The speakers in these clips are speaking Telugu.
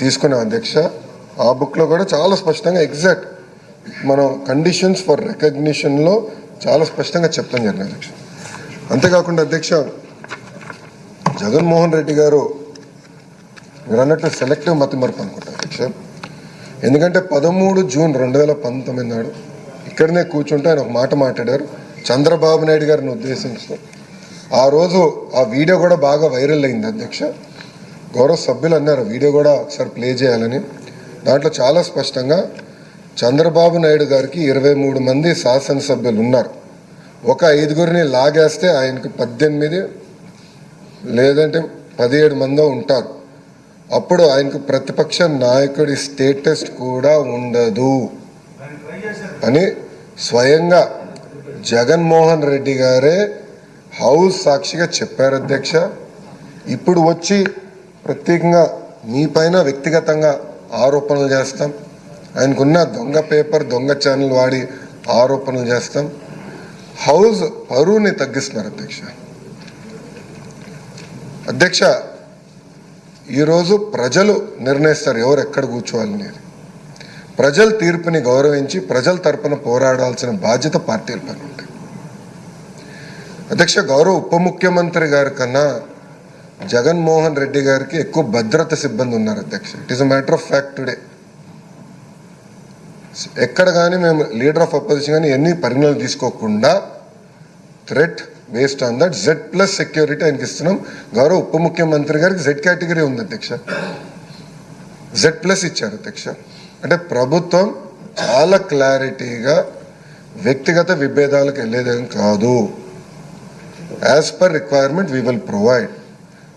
తీసుకున్న అధ్యక్ష. ఆ బుక్లో కూడా చాలా స్పష్టంగా ఎగ్జాక్ట్ మనం కండిషన్స్ ఫర్ రికగ్నిషన్లో చాలా స్పష్టంగా చెప్తాం జరిగిన అధ్యక్ష. అంతేకాకుండా అధ్యక్ష జగన్మోహన్ రెడ్డి గారు మీరు అన్నట్టు సెలెక్టివ్ మతి మరపు అనుకుంటా అధ్యక్ష. ఎందుకంటే పదమూడు జూన్ రెండు వేల పంతొమ్మిది నాడు ఇక్కడనే కూర్చుంటే ఆయన ఒక మాట మాట్లాడారు. చంద్రబాబు నాయుడు గారిని ఉద్దేశించారు ఆ రోజు ఆ వీడియో కూడా బాగా వైరల్ అయింది అధ్యక్ష. గౌరవ సభ్యులు అన్నారు. వీడియో కూడా ఒకసారి ప్లే చేయాలని. దాంట్లో చాలా స్పష్టంగా చంద్రబాబు నాయుడు గారికి ఇరవై మూడు మంది శాసనసభ్యులు ఉన్నారు. ఒక ఐదుగురిని లాగేస్తే ఆయనకు పద్దెనిమిది లేదంటే పదిహేడు మందో ఉంటారు. అప్పుడు ఆయనకు ప్రతిపక్ష నాయకుడి స్టేటస్ కూడా ఉండదు అని స్వయంగా జగన్మోహన్ రెడ్డి గారే హౌస్ సాక్షిగా చెప్పారు అధ్యక్ష. ఇప్పుడు వచ్చి ప్రత్యేకంగా మీ పైన వ్యక్తిగతంగా ఆరోపణలు చేస్తాం. ఆయనకున్న దొంగ పేపర్ దొంగ ఛానల్ వాడి ఆరోపణలు చేస్తాం. హౌస్ పరువుని తగ్గిస్తున్నారు అధ్యక్ష. అధ్యక్ష ఈరోజు ప్రజలు నిర్ణయిస్తారు ఎవరు ఎక్కడ కూర్చోవాలనేది ప్రజల తీర్పుని గౌరవించి ప్రజల తరపున పోరాడాల్సిన బాధ్యత పార్టీల పైన ఉంటాయి అధ్యక్ష గౌరవ ఉప ముఖ్యమంత్రి గారి కన్నా జగన్మోహన్ రెడ్డి గారికి ఎక్కువ భద్రత సిబ్బంది ఉన్నారు అధ్యక్ష. It is a matter of fact today ఎక్కడ కానీ మేము లీడర్ ఆఫ్ అపోజిషన్ కానీ ఎన్ని పరిగణలు తీసుకోకుండా threat based on that Z plus security ఆయనకి ఇస్తున్నాం. గౌరవ ఉప ముఖ్యమంత్రి గారికి జెడ్ కేటగిరీ ఉంది అధ్యక్ష. జెడ్ ప్లస్ ఇచ్చారు అధ్యక్ష. అంటే ప్రభుత్వం చాలా క్లారిటీగా వ్యక్తిగత విభేదాలకు వెళ్ళేదేం కాదు. As per requirement we will provide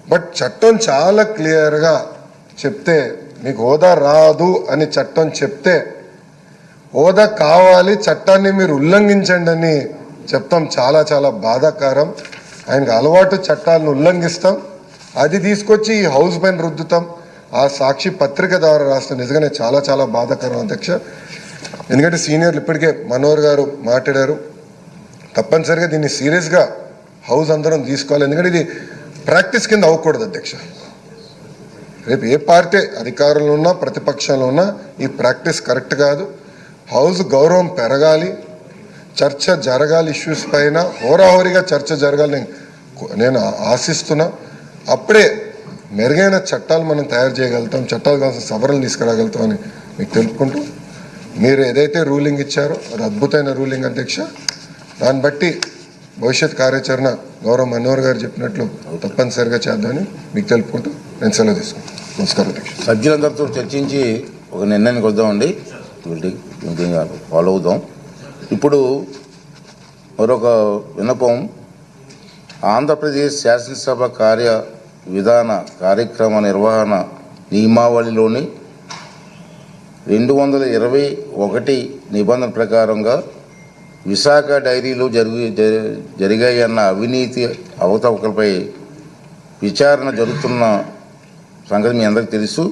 but చట్టం చాలా క్లియర్గా చెప్తే మీకు హోదా రాదు అని చట్టం చెప్తే హోదా కావాలి చట్టాన్ని మీరు ఉల్లంఘించండి అని చెప్తాం చాలా చాలా బాధాకరం. ఆయనకు అలవాటు చట్టాలను ఉల్లంఘిస్తాం. అది తీసుకొచ్చి ఈ హౌస్ పైన రుద్దుతాం. ఆ సాక్షి పత్రిక ద్వారా రాస్తే నిజంగానే చాలా చాలా బాధాకరం అధ్యక్ష. ఎందుకంటే సీనియర్లు ఇప్పటికే మనోహర్ గారు మాట్లాడారు. తప్పనిసరిగా దీన్ని సీరియస్గా హౌస్ అందరం తీసుకోవాలి. ఎందుకంటే ఇది ప్రాక్టీస్ కింద అవ్వకూడదు అధ్యక్ష. రేపు ఏ పార్టీ అధికారంలో ఉన్నా ప్రతిపక్షంలో ఉన్నా ఈ ప్రాక్టీస్ కరెక్ట్ కాదు. హౌస్ గౌరవం పెరగాలి. చర్చ జరగాలి ఇష్యూస్ పైన. హోరాహోరీగా చర్చ జరగాలి నేను ఆశిస్తున్నా. అప్పుడే మెరుగైన చట్టాలు మనం తయారు చేయగలుగుతాం. చట్టాలు కావాల్సిన సవరణలు తీసుకురాగలుగుతాం అని మీకు తెలుపుకుంటూ. మీరు ఏదైతే రూలింగ్ ఇచ్చారో అది అద్భుతమైన రూలింగ్ అధ్యక్ష. దాన్ని బట్టి భవిష్యత్ కార్యాచరణ గౌరవ మనోహర్ గారు చెప్పినట్లు తప్పనిసరిగా చేద్దామని మీకు తెలుపుకుంటూ నేను సెలవు తీసుకుంటాను. నమస్కారం అధ్యక్ష సభ్యులందరితో చర్చించి ఒక నిర్ణయానికి వద్దామండి. ఫాలో uh, అవుదాం. ఇప్పుడు మరొక విన్నపం. ఆంధ్రప్రదేశ్ శాసనసభ కార్య విధాన కార్యక్రమ నిర్వహణ నియమావళిలోని రెండు వందల ఇరవై ఒకటి నిబంధన ప్రకారంగా విశాఖ డైరీలో జరిగి జ- జరిగాయన్న అవినీతి అవతవకలపై విచారణ జరుగుతున్న సంగతి మీ అందరికీ తెలుసు.